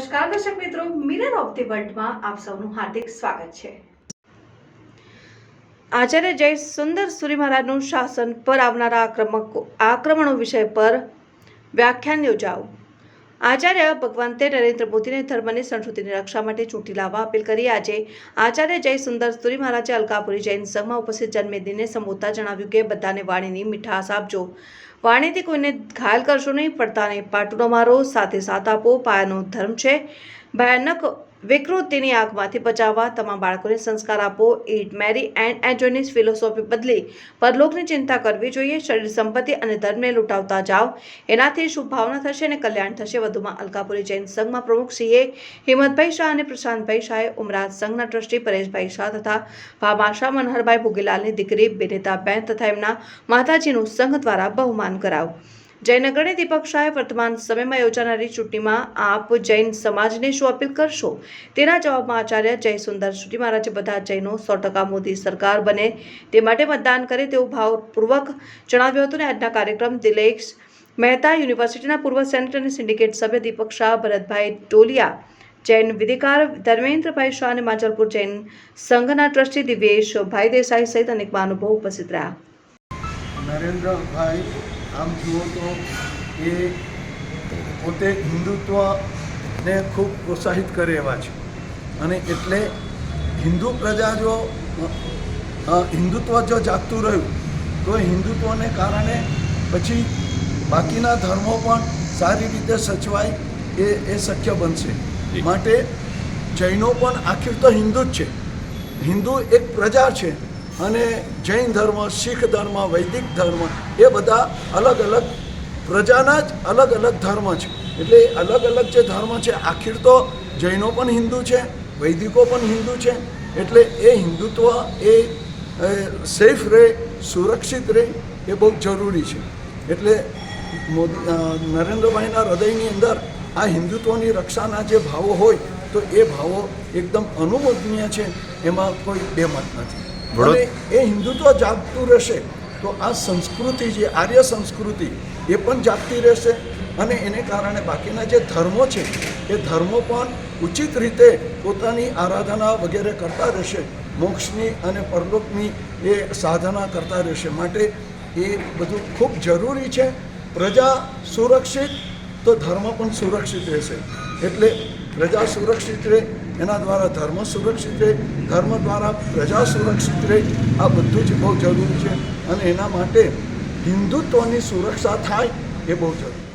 નમસ્કાર, દર્શક મિત્રો. મિરર ઓફ ધી વર્લ્ડમાં આપ સૌનું હાર્દિક સ્વાગત છે. આચાર્ય જય સુંદર સૂર્ય મહારાજનું શાસન પર આવનારા આક્રમકો આક્રમણો વિષય પર વ્યાખ્યાન યોજાવું આચાર્ય ભગવંતે નરેન્દ્ર મોદીને ધર્મની સંસ્કૃતિની રક્ષા માટે ચૂંટી લાવવા અપીલ કરી. આજે આચાર્ય જય સુંદર સ્તુરી મહારાજે અલકાપુરી જૈન સંઘમાં ઉપસ્થિત જન્મેદિને સંબોધતા જણાવ્યું કે, બધાને વાણીની મીઠાશ આપજો. વાણીથી કોઈને ઘાયલ કરશો નહીં, પડતાને પાટુનો મારો, સાથે સાથ આપો. પાયાનો ધર્મ છે. ભયાનક વિકૃતિની આગમાંથી બચાવવા તમામ બાળકોને સંસ્કાર આપો. ઈટ મેરી એન્ડ એન્જોયની ફિલોસોફી બદલી પરલોકની ચિંતા કરવી જોઈએ. શરીર સંપત્તિ અને ધર્મને લૂંટાવતા જાઓ. એનાથી શુભ ભાવના થશે અને કલ્યાણ થશે. વધુમાં અલકાપુરી જૈન સંઘમાં પ્રમુખ શ્રીએ હિંમતભાઈ શાહ અને પ્રશાંતભાઈ શાહે ઉમરાજ સંઘના ટ્રસ્ટી પરેશભાઈ શાહ તથા ભામાશા મનહરભાઈ ભોગીલાલની દીકરી બેનેતાબેન તથા એમના માતાજીનું સંઘ દ્વારા બહુમાન કરાવું જયનગરની દીપક શાહે વર્તમાન સમયમાં યોજાનારી ચૂંટણીમાં આપ જૈન સમાજને શું અપીલ કરશો? તેના જવાબમાં આચાર્ય જય સુંદર શ્રી મહારાજે બધા જૈનો સો ટકા મોદી સરકાર બને તે માટે મતદાન કરે તેવું ભાવપૂર્વક જણાવ્યું હતું અને આજના કાર્યક્રમ દિલેશ મહેતા યુનિવર્સિટીના પૂર્વ સેનેટર અને સિન્ડિકેટ સભ્ય દીપક શાહ, ભરતભાઈ ટોલિયા, જૈન વિધિકાર ધર્મેન્દ્રભાઈ શાહ અને માંજલપુર જૈન સંઘના ટ્રસ્ટી દિવ્યેશ ભાઈ દેસાઈ સહિત અનેક મહાનુભાવો ઉપસ્થિત રહ્યા. નરેન્દ્રભાઈ આમ જુઓ તો એ પોતે હિન્દુત્વને ખૂબ પ્રોત્સાહિત કરે એવા છે. અને એટલે હિન્દુ પ્રજા જો હિન્દુત્વ જો જાગતું રહ્યું તો હિન્દુત્વને કારણે પછી બાકીના ધર્મો પણ સારી રીતે સચવાય એ એ શક્ય બનશે. માટે જૈનો પણ આખિર તો હિન્દુ જ છે. હિન્દુ એક પ્રજા છે. અને જૈન ધર્મ, શીખ ધર્મ, વૈદિક ધર્મ એ બધા અલગ અલગ પ્રજાના જ અલગ અલગ ધર્મ છે. એટલે અલગ અલગ જે ધર્મ છે, આખીર તો જૈનો પણ હિન્દુ છે, વૈદિકો પણ હિન્દુ છે. એટલે એ હિન્દુત્વ એ સેફ રહે, સુરક્ષિત રહે એ બહુ જરૂરી છે. એટલે મોદી નરેન્દ્રભાઈના હૃદયની અંદર આ હિન્દુત્વની રક્ષાના જે ભાવો હોય તો એ ભાવો એકદમ અનુમોદનીય છે એમાં કોઈ બેમત નથી. અને એ હિન્દુત્વ જાગતું રહેશે તો આ સંસ્કૃતિ જે આર્ય સંસ્કૃતિ એ પણ જાગતી રહેશે. અને એને કારણે બાકીના જે ધર્મો છે એ ધર્મો પણ ઉચિત રીતે પોતાની આરાધના વગેરે કરતા રહેશે. મોક્ષની અને પરલોકની એ સાધના કરતા રહેશે. માટે એ બધું ખૂબ જરૂરી છે. પ્રજા સુરક્ષિત તો ધર્મ પણ સુરક્ષિત રહેશે. એટલે પ્રજા સુરક્ષિત રહે, એના દ્વારા ધર્મ સુરક્ષિત રહે, ધર્મ દ્વારા પ્રજા સુરક્ષિત રહે, આ બધું જ બહુ જરૂરી છે. અને એના માટે હિન્દુત્વની સુરક્ષા થાય એ બહુ જરૂરી